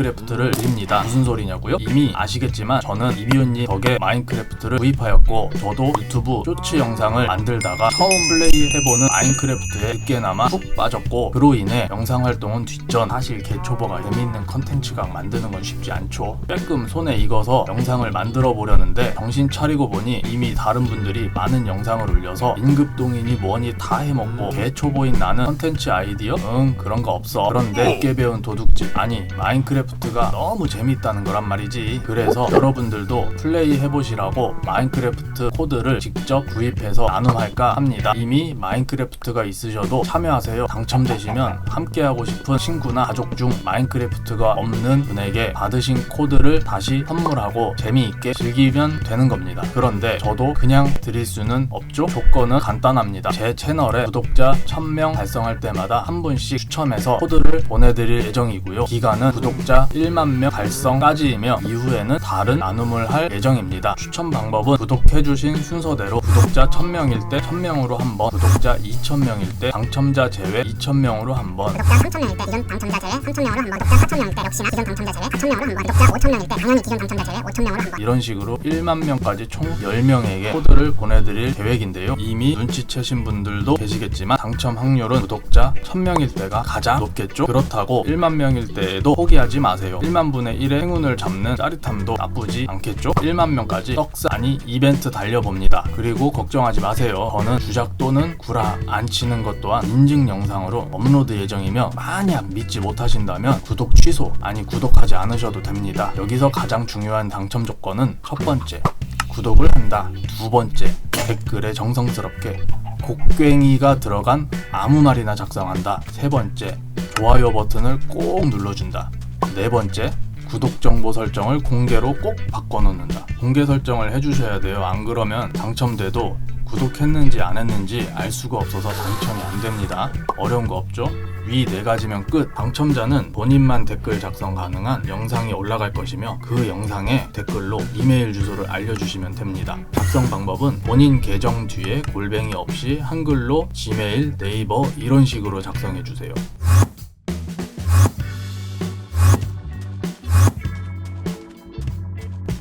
마인크래프트를 드립니다. 무슨 소리냐고요? 이미 아시겠지만 저는 이비훈님 덕에 마인크래프트를 구입하였고 저도 유튜브 쇼츠 영상을 만들다가 처음 플레이 해보는 마인크래프트에 늦게나마 푹 빠졌고 그로 인해 영상 활동은 뒷전 사실 개초보가 재미있는 컨텐츠가 만드는 건 쉽지 않죠. 빼끔 손에 익어서 영상을 만들어 보려는데 정신 차리고 보니 이미 다른 분들이 많은 영상을 올려서 임급동이니 뭐니 다 해먹고 개초보인 나는 컨텐츠 아이디어? 응 그런 거 없어. 그런데 늦게 배운 도둑질 아니 마인크래프트 가 너무 재밌다는 거란 말이지. 그래서 여러분들도 플레이 해보시라고 마인크래프트 코드를 직접 구입해서 나눔할까 합니다. 이미 마인크래프트가 있으셔도 참여하세요. 당첨되시면 함께하고 싶은 친구나 가족 중 마인크래프트가 없는 분에게 받으신 코드를 다시 선물하고 재미있게 즐기면 되는 겁니다. 그런데 저도 그냥 드릴 수는 없죠. 조건은 간단합니다. 제 채널에 구독자 1000명 달성할 때마다 한 분씩 추첨해서 코드를 보내드릴 예정이고요. 기간은 구독자 1만 명 달성까지이며 이후에는 다른 나눔을 할 예정입니다. 추천 방법은 구독해주신 순서대로 구독자 1000명일 때 1000명으로 한 번, 구독자 2000명일 때 당첨자 제외 2000명으로 한 번, 구독자 3,000명일 때 기존 당첨자 제외 3,000명으로 한 번, 구독자 4,000명일 때 역시나 기존 당첨자 제외 4,000명으로 한 번, 구독자 5,000명일 때 당연히 기존 당첨자 제외 5,000명으로 한 번. 이런 식으로 1만 명까지 총 10명에게 코드를 보내드릴 계획인데요. 이미 눈치채신 분들도 계시겠지만 당첨 확률은 구독자 1000명일 때가 가장 높겠죠? 그렇다고 1만 명일 때에도 포기하지 마세요. 1만 분의 1의 행운을 잡는 짜릿함도 나쁘지 않겠죠? 1만 명까지 떡스 아니 이벤트 달려봅니다. 그리고 걱정하지 마세요. 저는 주작 또는 구라 안 치는 것 또한 인증 영상으로 업로드 예정이며 만약 믿지 못하신다면 구독 취소 아니 구독하지 않으셔도 됩니다. 여기서 가장 중요한 당첨 조건은 첫 번째 구독을 한다. 두 번째 댓글에 정성스럽게 곡괭이가 들어간 아무 말이나 작성한다. 세 번째 좋아요 버튼을 꼭 눌러준다. 네 번째 구독 정보 설정을 공개로 꼭 바꿔놓는다. 공개 설정을 해주셔야 돼요. 안 그러면 당첨돼도 구독했는지 안 했는지 알 수가 없어서 당첨이 안 됩니다. 어려운 거 없죠? 위 네 가지면 끝. 당첨자는 본인만 댓글 작성 가능한 영상이 올라갈 것이며 그 영상에 댓글로 이메일 주소를 알려주시면 됩니다. 작성 방법은 본인 계정 뒤에 골뱅이 없이 한글로 지메일, 네이버 이런 식으로 작성해 주세요.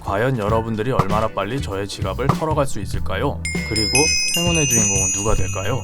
과연 여러분들이 얼마나 빨리 저의 지갑을 털어갈 수 있을까요? 그리고 행운의 주인공은 누가 될까요?